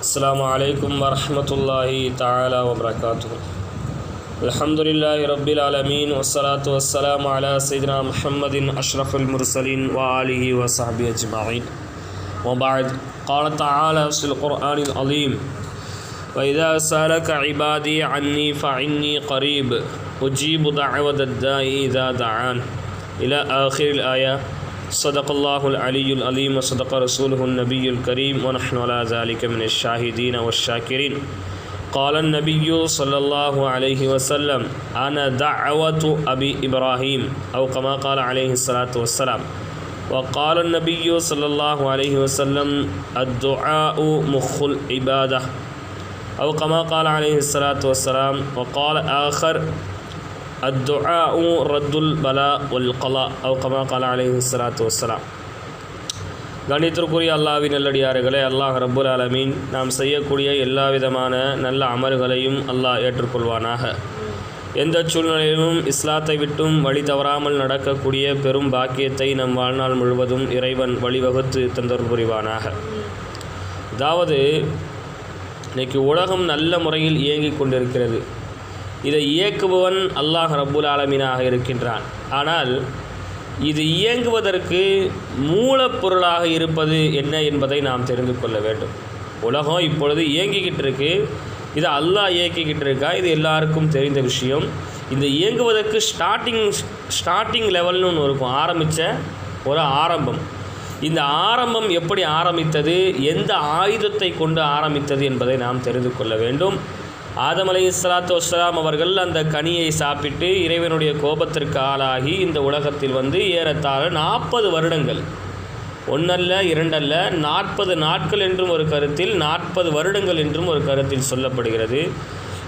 السلام عليكم ورحمة الله تعالى وبركاته. الحمد لله رب العالمين والصلاة والسلام على سيدنا محمد أشرف المرسلين وآله وصحبه أجمعين وبعد قال تعالى في القرآن العظيم وإذا سألك عبادي عني فعني قريب أجيب دعوة الداعي إذا دعان. إلى آخر الآية صدق الله العلي العظيم وصدق رسوله النبي الكريم ونحن على ذلك من الشاهدين والشاكرين. قال النبي صلى الله عليه وسلم أنا دعوة أبي إبراهيم. أو كما قال عليه الصلاة والسلام. وقال النبي صلى الله عليه وسلم الدعاء مخ العبادة. أو كما قال عليه الصلاة والسلام وقال آخر الدعاء رد البلاء والقضاء أو كما قال عليه الصلاة والسلام கணித்திற்குரிய அல்லாவின் நல்லடியார்களே அல்லாஹ் ரப்புல் ஆலமீன் நாம் செய்யக்கூடிய எல்லா விதமான நல்ல அமல்களையும் அல்லாஹ் ஏற்றுக்கொள்வானாக எந்த சூழ்நிலையிலும் இஸ்லாத்தை விட்டும் வழி தவறாமல் நடக்கக்கூடிய பெரும் பாக்கியத்தை நம் வாழ்நாள் முழுவதும் இறைவன் வழிவகுத்து தந்தர் புரிவானாக அதாவது இன்னைக்கு உலகம் நல்ல முறையில் இயங்கிக் கொண்டிருக்கிறது இதை இயக்குபவன் அல்லாஹ் ரப்புல் ஆலமீனாக இருக்கின்றான். ஆனால் இது இயங்குவதற்கு மூலப்பொருளாக இருப்பது என்ன என்பதை நாம் தெரிந்து கொள்ள வேண்டும். உலகம் இப்பொழுது இயங்கிக்கிட்டு இருக்கு இது அல்லாஹ் இயக்கிக்கிட்டு இருக்கா இது எல்லாருக்கும் தெரிந்த விஷயம். இந்த இயங்குவதற்கு ஸ்டார்டிங் ஸ்டார்டிங் லெவல்னு ஒன்று இருக்கும். ஆரம்பித்த ஒரு ஆரம்பம். இந்த ஆரம்பம் எப்படி ஆரம்பித்தது? எந்த ஆயுதத்தை கொண்டு ஆரம்பித்தது என்பதை நாம் தெரிந்து கொள்ள வேண்டும். ஆதம் அலை இஸ்லாத்து வஸ்லாம் அவர்கள் அந்த கனியை சாப்பிட்டு இறைவனுடைய கோபத்திற்கு ஆளாகி இந்த உலகத்தில் வந்து ஏறத்தாழ நாற்பது வருடங்கள். ஒன்றல்ல இரண்டல்ல நாற்பது நாட்கள் என்றும் ஒரு கருத்தில் நாற்பது வருடங்கள் என்றும் ஒரு கருத்தில் சொல்லப்படுகிறது.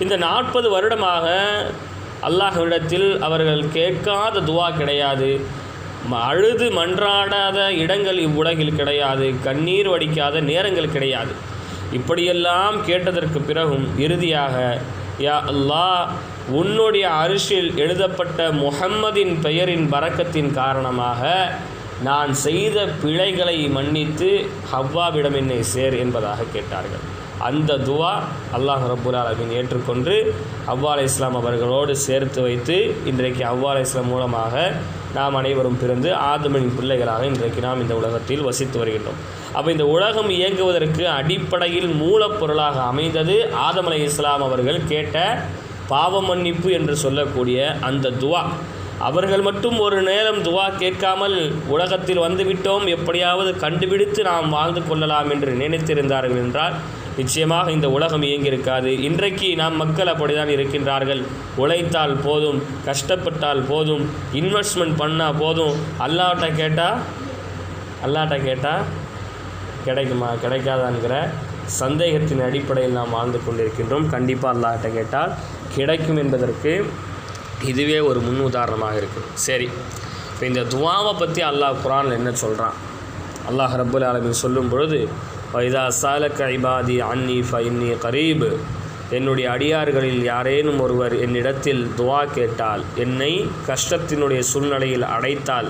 இந்த நாற்பது வருடமாக அல்லாஹ்விடத்தில் அவர்கள் கேட்காத துவா கிடையாது. அழுது மன்றாடாத இடங்கள் இவ்வுலகில் கிடையாது. கண்ணீர் வடிக்காத நேரங்கள் கிடையாது. இப்படியெல்லாம் கேட்டதற்கு பிறகும் இறுதியாக யா அல்லாஹ் உன்னுடைய அரிசில் எழுதப்பட்ட முஹம்மதின் பெயரின் பறக்கத்தின் காரணமாக நான் செய்த பிழைகளை மன்னித்து ஹவ்வாவிடம் என்னை சேர் என்பதாக கேட்டார்கள். அந்த துவா அல்லாஹ் ரபுல் அலமின் ஏற்றுக்கொண்டு அவ்வாலை இஸ்லாம் அவர்களோடு சேர்த்து வைத்து இன்றைக்கு அவ்வாலை இஸ்லாம் மூலமாக நாம் அனைவரும் பிறந்து ஆதமனின் பிள்ளைகளாக இன்றைக்கு நாம் இந்த உலகத்தில் வசித்து வருகின்றோம். அப்போ இந்த உலகம் இயங்குவதற்கு அடிப்படையில் மூலப்பொருளாக அமைந்தது ஆதம் அலை இஸ்லாம் அவர்கள் கேட்ட பாவ மன்னிப்பு என்று சொல்லக்கூடிய அந்த துவா. அவர்கள் மட்டும் ஒரு நேரம் துவா கேட்காமல் உலகத்தில் வந்துவிட்டோம். எப்படியாவது கண்டுபிடித்து நாம் வாழ்ந்து கொள்ளலாம் என்று நினைத்திருந்தார்கள் என்றால் நிச்சயமாக இந்த உலகம் இயங்கியிருக்காது. இன்றைக்கு நாம் மக்கள் அப்படிதான் இருக்கின்றார்கள். உழைத்தால் போதும் கஷ்டப்பட்டால் போதும் இன்வெஸ்ட்மெண்ட் பண்ணால் போதும். அல்லாட்ட கேட்டால் அல்லாட்ட கேட்டால் கிடைக்குமா? கிடைக்காதாங்கிற சந்தேகத்தின் அடிப்படையில் நாம் வாழ்ந்து கொண்டிருக்கின்றோம். கண்டிப்பாக அல்லாட்ட கேட்டால் கிடைக்கும் என்பதற்கு இதுவே ஒரு முன் உதாரணமாக இருக்குது. சரி இப்போ இந்த துவாவை பற்றி அல்லாஹ் குரான் என்ன சொல்கிறான் அல்லாஹ் ரப்புல் ஆலமின் சொல்லும் பொழுது வைதா சாலக் ஐபாதி அன்னி ஃபைன்னி கரீப் என்னுடைய அடியார்களில் யாரேனும் ஒருவர் என்னிடத்தில் துவா கேட்டால் என்னை கஷ்டத்தினுடைய சூழ்நிலையில் அடைத்தால்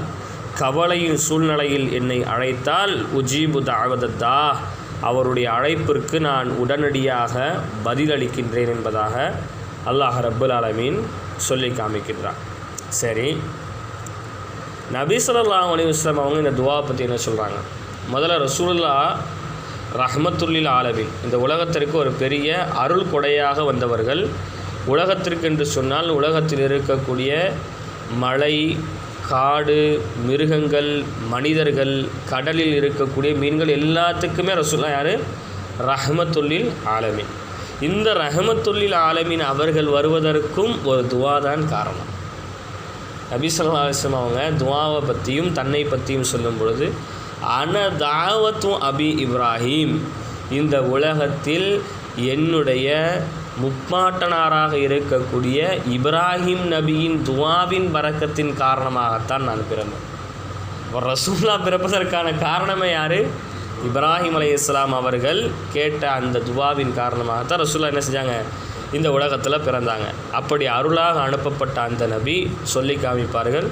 கவலையின் சூழ்நிலையில் என்னை அழைத்தால் உஜீபு தாவதத்தா அவருடைய அழைப்பிற்கு நான் உடனடியாக பதிலளிக்கின்றேன் என்பதாக அல்லாஹ் ரப்புல் ஆலமீன் சொல்லி காமிக்கின்றான். சரி. நபி சொல்லாஹ் அலி இஸ்லாம் அவங்க இந்த துவா பற்றி என்ன சொல்கிறாங்க முதல்ல ரசூல்லா ரஹமத்துல்லில் ஆலமின். இந்த உலகத்திற்கு ஒரு பெரிய அருள் கொடையாக வந்தவர்கள் உலகத்திற்கு என்று சொன்னால் உலகத்தில் இருக்கக்கூடிய மலை காடு மிருகங்கள் மனிதர்கள் கடலில் இருக்கக்கூடிய மீன்கள் எல்லாத்துக்குமே ரசூல்லா யார்? ரஹமத்துல்லில் ஆலமின். இந்த ரஹமத்துல்லில் ஆலமின் அவர்கள் வருவதற்கும் ஒரு துவா தான் காரணம் நபிசல்லா அவங்க துவாவை பற்றியும் தன்னை பற்றியும் சொல்லும் பொழுது அன தாவத்தும் அபி இப்ராஹிம். இந்த உலகத்தில் என்னுடைய முப்பாட்டனாராக இருக்கக்கூடிய இப்ராஹிம் நபியின் துவாவின் பறக்கத்தின் காரணமாகத்தான் நான் பிறந்தேன். ரசூல்லா பிறப்பதற்கான காரணமே யார்? இப்ராஹிம் அலி இஸ்லாம் அவர்கள் கேட்ட அந்த துவாவின் காரணமாகத்தான் ரசூல்லா என்ன செஞ்சாங்க? இந்த உலகத்தில் பிறந்தாங்க. அப்படி அருளாக அனுப்பப்பட்ட அந்த நபி சொல்லி காமிப்பார்கள்.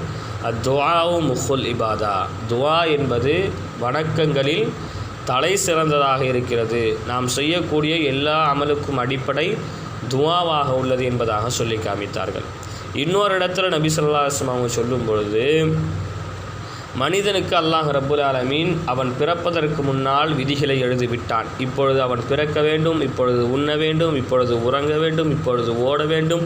அத்துவாவும் முஹுல் இபாதா. துவா என்பது வணக்கங்களில் தலை சிறந்ததாக இருக்கிறது. நாம் செய்யக்கூடிய எல்லா அமலுக்கும் அடிப்படை துவாவாக உள்ளது என்பதாக சொல்லி காமித்தார்கள். இன்னொரு இடத்துல நபி ஸல்லல்லாஹு அவங்க சொல்லும் பொழுது மனிதனுக்கு அல்லாஹ் ரபுல் ஆலமீன் அவன் பிறப்பதற்கு முன்னால் விதிகளை எழுதிவிட்டான் இப்பொழுது அவன் பிறக்க வேண்டும் இப்பொழுது உண்ண வேண்டும் இப்பொழுது உறங்க வேண்டும் இப்பொழுது ஓட வேண்டும்.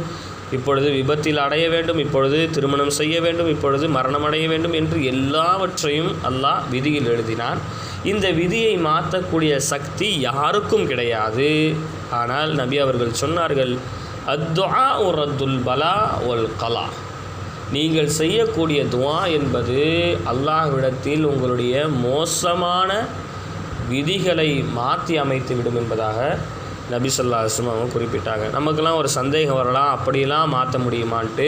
இப்பொழுது விபத்தில் அடைய வேண்டும் இப்பொழுது திருமணம் செய்ய வேண்டும் இப்பொழுது மரணம் அடைய வேண்டும் என்று எல்லாவற்றையும் அல்லாஹ் விதியில் எழுதினான். இந்த விதியை மாற்றக்கூடிய சக்தி யாருக்கும் கிடையாது. ஆனால் நபி அவர்கள் சொன்னார்கள் அத்வா ரத்துல் பலா ஒல் கலா. நீங்கள் செய்யக்கூடிய துவா என்பது அல்லாஹ்விடத்தில் உங்களுடைய மோசமான விதிகளை மாற்றி அமைத்து விடும் என்பதாக நபி சொல்லா அவங்க குறிப்பிட்டாங்க. நமக்கெல்லாம் ஒரு சந்தேகம் வரலாம் அப்படிலாம் மாற்ற முடியுமான்ட்டு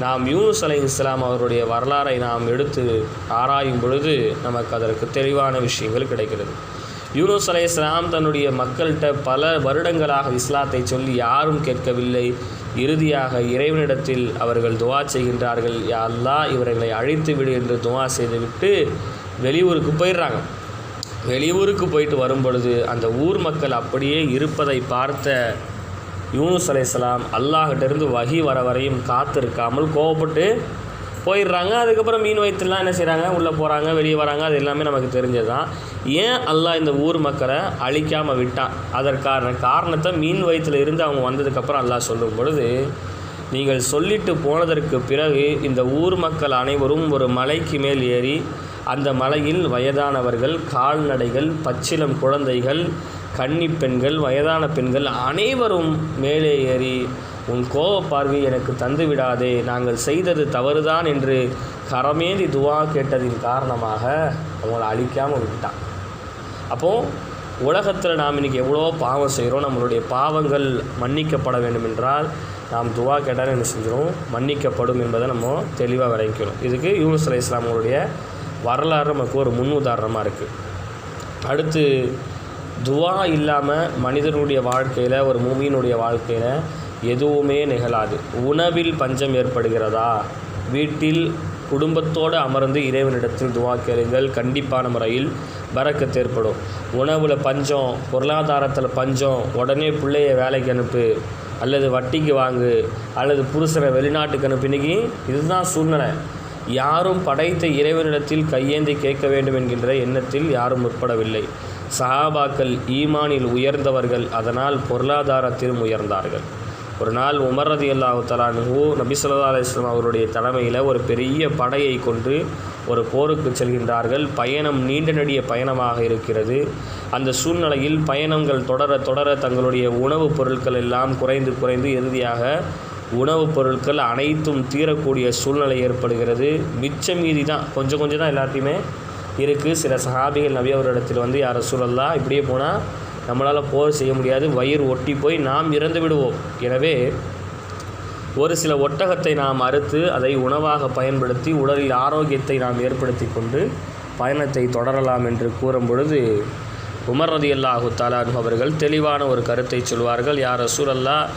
நாம் யூனுஸ் அலை இஸ்லாம் அவருடைய வரலாறை நாம் எடுத்து ஆராயும் பொழுது நமக்கு அதற்கு தெளிவான விஷயங்கள் கிடைக்கிறது. யூனுஸ் அலை இஸ்லாம் தன்னுடைய மக்கள்கிட்ட பல வருடங்களாக இஸ்லாத்தை சொல்லி யாரும் கேட்கவில்லை. இறுதியாக இறைவனிடத்தில் அவர்கள் துவா செய்கின்றார்கள். யாரெல்லாம் இவர்களை அழைத்து விடு என்று துவா செய்துவிட்டு வெளியூருக்கு போயிடுறாங்க. வெளியூருக்கு போயிட்டு வரும்பொழுது அந்த ஊர் மக்கள் அப்படியே இருப்பதை பார்த்த யூனுஸ் அலைஹிஸ்ஸலாம் அல்லாஹிட்டேருந்து வகி வர வரையும் காத்திருக்காமல் கோவப்பட்டு போயிடுறாங்க. அதுக்கப்புறம் மீன் வயிற்றுலாம் என்ன செய்கிறாங்க உள்ளே போகிறாங்க வெளியே வராங்க. அது எல்லாமே நமக்கு தெரிஞ்சது தான் ஏன் அல்லாஹ் இந்த ஊர் மக்களை அழிக்காமல் விட்டான் அதற்கான காரணத்தை மீன் வயிற்றில் இருந்து அவங்க வந்ததுக்கப்புறம் அல்லாஹ் சொல்லும் பொழுது நீங்கள் சொல்லிட்டு போனதற்கு பிறகு இந்த ஊர் மக்கள் அனைவரும் ஒரு மலைக்கு மேல் ஏறி அந்த மலையில் வயதானவர்கள் கால்நடைகள் பச்சிலம் குழந்தைகள் கன்னி பெண்கள் வயதான பெண்கள் அனைவரும் மேலே ஏறி உன் கோப பார்வை எனக்கு தந்துவிடாதே நாங்கள் செய்தது தவறுதான் என்று கரமேந்தி துவா கேட்டதின் காரணமாக அவங்கள அழிக்காமல் விட்டான். அப்போது உலகத்தில் நாம் இன்றைக்கி எவ்வளோ பாவம் செய்கிறோம் நம்மளுடைய பாவங்கள் மன்னிக்கப்பட வேண்டும் என்றால் நாம் துவா கேட்டால் என்ன செஞ்சிடும் மன்னிக்கப்படும் என்பதை நம்ம தெளிவாக விளங்கிக்கணும். இதுக்கு யூனுஸ் அலை இஸ்லாமங்களுடைய வரலாறு நமக்கு ஒரு முன் உதாரணமாக இருக்குது அடுத்து துவா இல்லாமல் மனிதனுடைய வாழ்க்கையில் ஒரு மூமியினுடைய வாழ்க்கையில் எதுவுமே நிகழாது. உணவில் பஞ்சம் ஏற்படுகிறதா? வீட்டில் குடும்பத்தோடு அமர்ந்து இறைவனிடத்தில் துவா கேளுங்கள். கண்டிப்பான முறையில் பறக்கத்து ஏற்படும். உணவில் பஞ்சம் பொருளாதாரத்தில் பஞ்சம் உடனே பிள்ளைய வேலைக்கு அனுப்பு அல்லது வட்டிக்கு வாங்கு அல்லது புருஷனை வெளிநாட்டுக்கு அனுப்பு. இன்னைக்கு இதுதான் சூழ்நிலை. யாரும் படைத்த இறைவனிடத்தில் கையேந்தி கேட்க வேண்டும் என்கின்ற எண்ணத்தில் யாரும் முற்படவில்லை. சஹாபாக்கள் ஈமானில் உயர்ந்தவர்கள் அதனால் பொருளாதாரத்திலும் உயர்ந்தார்கள். ஒரு நாள் உமர் ரதி அல்லாஹு தலானு நபி சொல்லா அலிஸ்லாம் அவருடைய தலைமையில் ஒரு பெரிய படையை கொண்டு ஒரு போருக்கு செல்கின்றார்கள். பயணம் நீண்ட நெடிய பயணமாக இருக்கிறது. அந்த சூழ்நிலையில் பயணங்கள் தொடர தொடர தங்களுடைய உணவுப் பொருட்கள் எல்லாம் குறைந்து குறைந்து இறுதியாக உணவுப் பொருட்கள் அனைத்தும் தீரக்கூடிய சூழ்நிலை ஏற்படுகிறது. மிச்சம் மீதி தான் கொஞ்சம் கொஞ்சம் தான் எல்லாத்தையுமே இருக்குது சில சஹாபிகள் நபி அவரிடத்தில் வந்து யார் சூழல்லா இப்படியே போனால் நம்மளால் போர் செய்ய முடியாது. வயிறு ஒட்டி போய் நாம் இறந்து விடுவோம். எனவே ஒரு சில ஒட்டகத்தை நாம் அறுத்து அதை உணவாக பயன்படுத்தி உடலில் ஆரோக்கியத்தை நாம் ஏற்படுத்தி கொண்டு பயணத்தை தொடரலாம் என்று கூறும் பொழுது உமர் ரதி அல்லாஹு தாலானு அவர்கள் தெளிவான ஒரு கருத்தை சொல்வார்கள் யார் ரசூலல்லா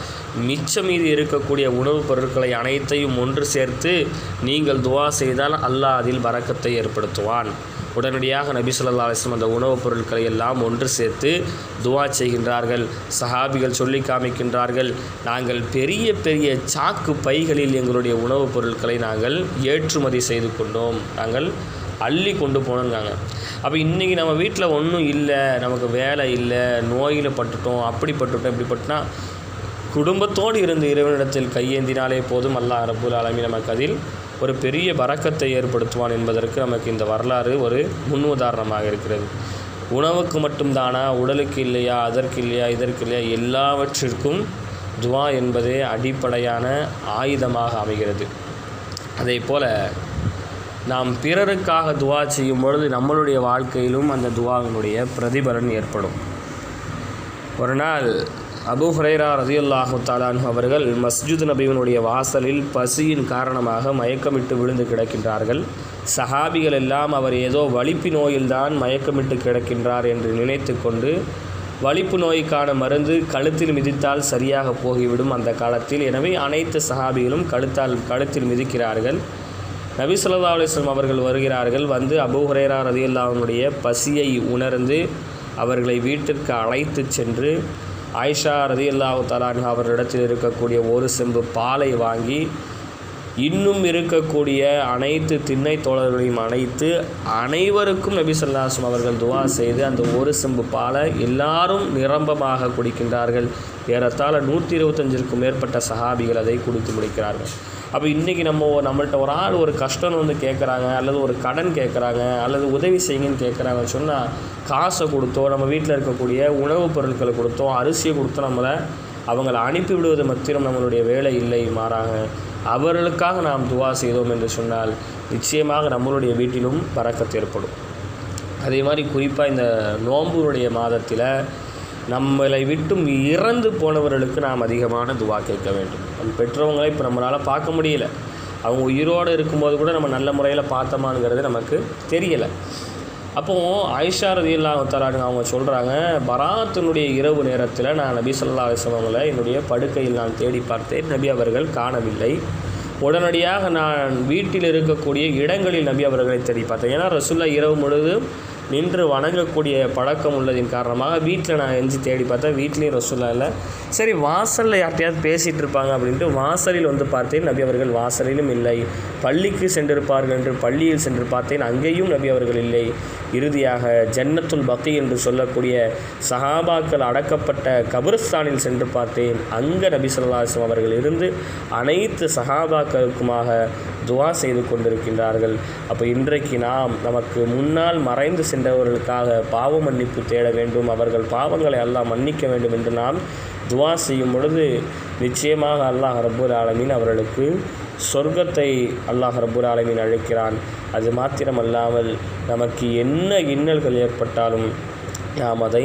மிச்சம் மீது இருக்கக்கூடிய உணவுப் பொருட்களை அனைத்தையும் ஒன்று சேர்த்து நீங்கள் துவா செய்தால் அல்லாஹ் அதில் வரக்கத்தை ஏற்படுத்துவான். உடனடியாக நபி சொல்லா அலிஸ்லம் அந்த உணவுப் பொருட்களை எல்லாம் ஒன்று சேர்த்து துவா செய்கின்றார்கள். சஹாபிகள் சொல்லி காமிக்கின்றார்கள் நாங்கள் பெரிய பெரிய சாக்கு பைகளில் எங்களுடைய உணவுப் பொருட்களை நாங்கள் ஏற்றுமதி செய்து கொண்டோம். நாங்கள் அள்ளி கொண்டு போனோங்காங்க அப்போ இன்றைக்கி நம்ம வீட்டில் ஒன்றும் இல்லை நமக்கு வேலை இல்லை நோயில் பட்டுட்டோம் அப்படி பட்டுட்டோம் இப்படி பட்டுனா குடும்பத்தோடு இருந்து இறைவனிடத்தில் கையேந்தினாலே போதும். அல்லாஹ் அரபுல் ஆலமி நமக்கு அதில் ஒரு பெரிய வரக்கத்தை ஏற்படுத்துவான் என்பதற்கு நமக்கு இந்த வரலாறு ஒரு முன் உதாரணமாக இருக்கிறது. உணவுக்கு மட்டும்தானா உடலுக்கு இல்லையா அதற்கு இல்லையா இதற்கு இல்லையா எல்லாவற்றிற்கும் துவா என்பதே அடிப்படையான ஆயுதமாக அமைகிறது. அதே போல் நாம் பிறருக்காக துவா செய்யும் பொழுது நம்மளுடைய வாழ்க்கையிலும் அந்த துவாவினுடைய பிரதிபலன் ஏற்படும். ஒரு நாள் அபு ஹுரைரா ரதியுல்லாஹு தாலான் அவர்கள் மஸ்ஜித் நபியினுடைய வாசலில் பசியின் காரணமாக மயக்கமிட்டு விழுந்து கிடக்கின்றார்கள். சஹாபிகள் எல்லாம் அவர் ஏதோ வலிப்பு நோயில்தான் மயக்கமிட்டு கிடக்கின்றார் என்று நினைத்து கொண்டு வலிப்பு நோய்க்கான மருந்து கழுத்தில் மிதித்தால் சரியாக போகிவிடும் அந்த காலத்தில். எனவே அனைத்து சஹாபிகளும் கழுத்தால் கழுத்தில் மிதிக்கிறார்கள். நபி சொல்லா அலைஹி அவர்கள் வருகிறார்கள் வந்து அபூ ரதி ரதியல்லாஹுனுடைய பசியை உணர்ந்து அவர்களை வீட்டிற்கு அழைத்து சென்று ஆயிஷா ரதியல்லாஹு தலான் அவர்களிடத்தில் இருக்கக்கூடிய ஒரு செம்பு பாலை வாங்கி இன்னும் இருக்கக்கூடிய அனைத்து திண்ணை தோழர்களையும் அனைத்து அனைவருக்கும் நபி சொல்லாஸ்லம் அவர்கள் துவா செய்து அந்த ஒரு செம்பு பாலை எல்லாரும் நிரம்பமாக குடிக்கின்றார்கள். ஏறத்தாழ நூற்றி இருபத்தஞ்சிற்கும் மேற்பட்ட சஹாபிகள் அதை குடித்து முடிக்கிறார்கள். அப்போ இன்றைக்கி நம்ம நம்மள்ட்ட ஒரு ஆள் ஒரு கஷ்டம் வந்து கேட்குறாங்க அல்லது ஒரு கடன் கேட்குறாங்க அல்லது உதவி செய்யுங்கன்னு கேட்குறாங்கன்னு சொன்னால் காசை கொடுத்தோ நம்ம வீட்டில் இருக்கக்கூடிய உணவுப் பொருட்களை கொடுத்தோ அரிசியை கொடுத்தோ நம்மளை அவங்களை அனுப்பி விடுவது மத்திரம் நம்மளுடைய வேலை இல்லை மாறாக. அவர்களுக்காக நாம் துவா செய்தோம் என்று சொன்னால் நிச்சயமாக நம்மளுடைய வீட்டிலும் பறக்கத்து ஏற்படும். அதே மாதிரி குறிப்பாக இந்த நோம்புடைய மாதத்தில் நம்மளை விட்டும் இறந்து போனவர்களுக்கு நாம் அதிகமான துவா கேட்க வேண்டும். நம் பெற்றவங்களை இப்போ நம்மளால் பார்க்க முடியல. அவங்க உயிரோடு இருக்கும்போது கூட நம்ம நல்ல முறையில் பார்த்தோமாங்கிறது நமக்கு தெரியலை. அப்போது ஆயிஷா ரதியல்லாஹு தலான்னு அவங்க சொல்கிறாங்க பராத்தினுடைய இரவு நேரத்தில் நான் நபி சொல்லா அவங்களை என்னுடைய படுக்கையில் நான் தேடி பார்த்தேன். நபி அவர்கள் காணவில்லை. உடனடியாக நான் வீட்டில் இருக்கக்கூடிய இடங்களில் நபி அவர்களை தேடி பார்த்தேன். ஏன்னா ரசுல்லா இரவு முழுவதும் நின்று வணங்கக்கூடிய பழக்கம் உள்ளதின் காரணமாக வீட்டில் நான் எஞ்சி தேடி பார்த்தேன் வீட்லேயும் ரசூல்லா இல்லை. சரி வாசலில் யார்ட்டையாவது பேசிகிட்டு இருப்பாங்க அப்படின்ட்டு வாசலில் வந்து பார்த்தேன் நபி அவர்கள் வாசலிலும் இல்லை. பள்ளிக்கு சென்றிருப்பார்கள் என்று பள்ளியில் சென்று பார்த்தேன் அங்கேயும் நபி அவர்கள் இல்லை. இறுதியாக ஜன்னத்துல் பக்தி என்று சொல்லக்கூடிய சஹாபாக்கள் அடக்கப்பட்ட கபிரஸ்தானில் சென்று பார்த்தேன். அங்கே நபி சொல்லாசம் அவர்கள் இருந்து அனைத்து சஹாபாக்களுக்குமாக துவா செய்து கொண்டிருக்கின்றார்கள். அப்போ இன்றைக்கு நாம் நமக்கு முன்னால் மறைந்து சென்றவர்களுக்காக பாவ மன்னிப்பு தேட வேண்டும். அவர்கள் பாவங்களை எல்லாம் மன்னிக்க வேண்டும் என்று நாம் துவா செய்யும் பொழுது நிச்சயமாக அல்லாஹ் ரப்பூர் ஆலமீன் அவர்களுக்கு சொர்க்கத்தை அல்லாஹ் ரப்பூர் ஆலமீன் அழைக்கிறான். அது மாத்திரமல்லாமல் நமக்கு என்ன இன்னல்கள் ஏற்பட்டாலும் நாம் அதை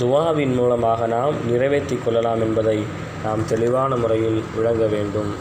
துவாவின் மூலமாக நாம் நிறைவேற்றி கொள்ளலாம் என்பதை நாம் தெளிவான முறையில் விளங்க வேண்டும்.